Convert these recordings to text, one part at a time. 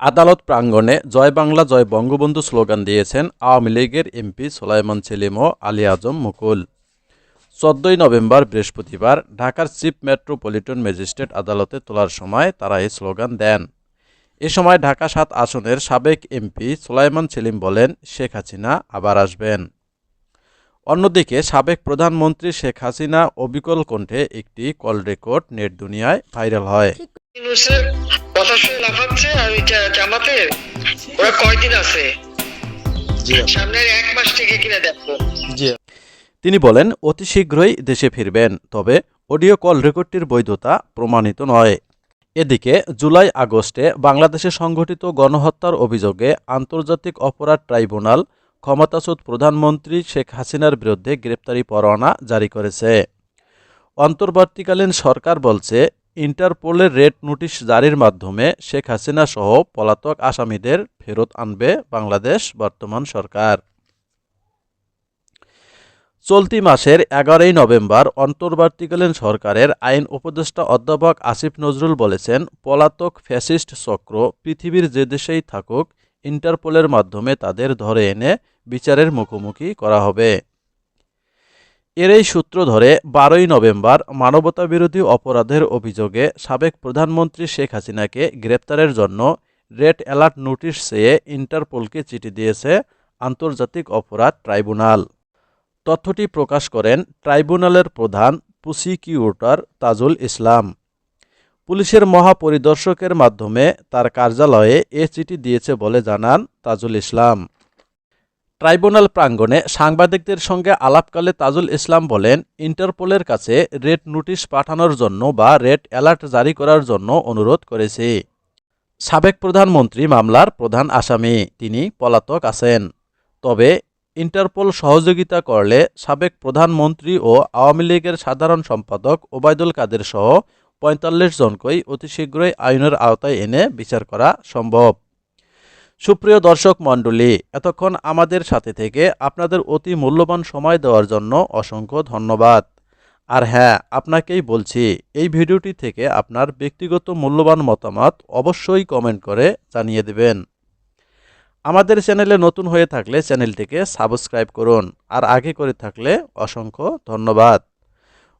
আদালত প্রাঙ্গণে জয় বাংলা, জয় বঙ্গবন্ধু স্লোগান দিয়েছেন আওয়ামী লীগের এমপি সোলাইমান সেলিম ও আলী আজম মুকুল। চোদ্দই নভেম্বর বৃহস্পতিবার ঢাকার চিফ মেট্রোপলিটন ম্যাজিস্ট্রেট আদালতে তোলার সময় তারা এই স্লোগান দেন। এ সময় ঢাকা সাত আসনের সাবেক এমপি সোলাইমান সেলিম বলেন, শেখ হাসিনা আবার আসবেন। অন্যদিকে সাবেক প্রধানমন্ত্রী শেখ হাসিনা অবিকল কণ্ঠে একটি কল রেকর্ড নেট দুনিয়ায় ভাইরাল হয়। ইউনুসের কথা শুনে লাফাচ্ছে আর ওইটা জামাতের ওরা কয়দিন আছে? সামনের এক মাস থেকে কিনা দেখো তিনি বলেন অতি শীঘ্রই দেশে ফিরবেন তবে অডিও কল রেকর্ডটির বৈধতা প্রমাণিত নয়। এদিকে জুলাই আগস্টে বাংলাদেশে সংঘটিত গণহত্যার অভিযোগে আন্তর্জাতিক অপরাধ ট্রাইব্যুনাল ক্ষমতাচ্যুত প্রধানমন্ত্রী শেখ হাসিনার বিরুদ্ধে গ্রেপ্তারি পরোয়ানা জারি করেছে। অন্তর্বর্তীকালীন সরকার বলছে ইন্টারপোলের রেড নোটিশ জারির মাধ্যমে শেখ হাসিনা সহ পলাতক আসামিদের ফেরত আনবে বাংলাদেশ বর্তমান সরকার। চলতি মাসের এগারোই নভেম্বর অন্তর্বর্তীকালীন সরকারের আইন উপদেষ্টা অধ্যাপক আসিফ নজরুল বলেছেন, পলাতক ফ্যাসিস্ট চক্র পৃথিবীর যে দেশেই থাকুক, ইন্টারপোলের মাধ্যমে তাদের ধরে এনে বিচারের মুখোমুখি করা হবে। এর এই সূত্র ধরে বারোই নভেম্বর মানবতাবিরোধী অপরাধের অভিযোগে সাবেক প্রধানমন্ত্রী শেখ হাসিনাকে গ্রেপ্তারের জন্য রেড অ্যালার্ট নোটিশ চেয়ে ইন্টারপোলকে চিঠি দিয়েছে আন্তর্জাতিক অপরাধ ট্রাইব্যুনাল। তথ্যটি প্রকাশ করেন ট্রাইব্যুনালের প্রধান প্রসিকিউটর তাজুল ইসলাম। পুলিশের মহাপরিদর্শকের মাধ্যমে তার কার্যালয়ে এ চিঠি দিয়েছে বলে জানান তাজুল ইসলাম। ট্রাইব্যুনাল প্রাঙ্গণে সাংবাদিকদের সঙ্গে আলাপকালে তাজুল ইসলাম বলেন, ইন্টারপোলের কাছে রেড নোটিশ পাঠানোর জন্য বা রেড অ্যালার্ট জারি করার জন্য অনুরোধ করেছে। সাবেক প্রধানমন্ত্রী মামলার প্রধান আসামি, তিনি পলাতক আছেন। তবে ইন্টারপোল সহযোগিতা করলে সাবেক প্রধানমন্ত্রী ও আওয়ামী লীগের সাধারণ সম্পাদক ওবায়দুল কাদের সহ পঁয়তাল্লিশ জনকেই অতি শীঘ্রই আইনের আওতায় এনে বিচার করা সম্ভব। সুপ্রিয় দর্শক মণ্ডলী, এতক্ষণ আমাদের সাথে থেকে আপনাদের অতি মূল্যবান সময় দেওয়ার জন্য অসংখ্য ধন্যবাদ। আর হ্যাঁ আপনাকেই বলছি, এই ভিডিওটি থেকে আপনার ব্যক্তিগত মূল্যবান মতামত অবশ্যই কমেন্ট করে জানিয়ে দেবেন। আমাদের চ্যানেলে নতুন হয়ে থাকলে চ্যানেলটিকে সাবস্ক্রাইব করুন, আর আগে করে থাকলে অসংখ্য ধন্যবাদ।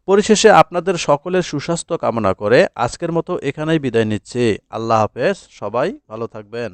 পরিশেষে আপনাদের সকলের সুস্বাস্থ্য কামনা করে আজকের মতো এখানেই বিদায় নিচ্ছি। আল্লাহ হাফেজ, সবাই ভালো থাকবেন।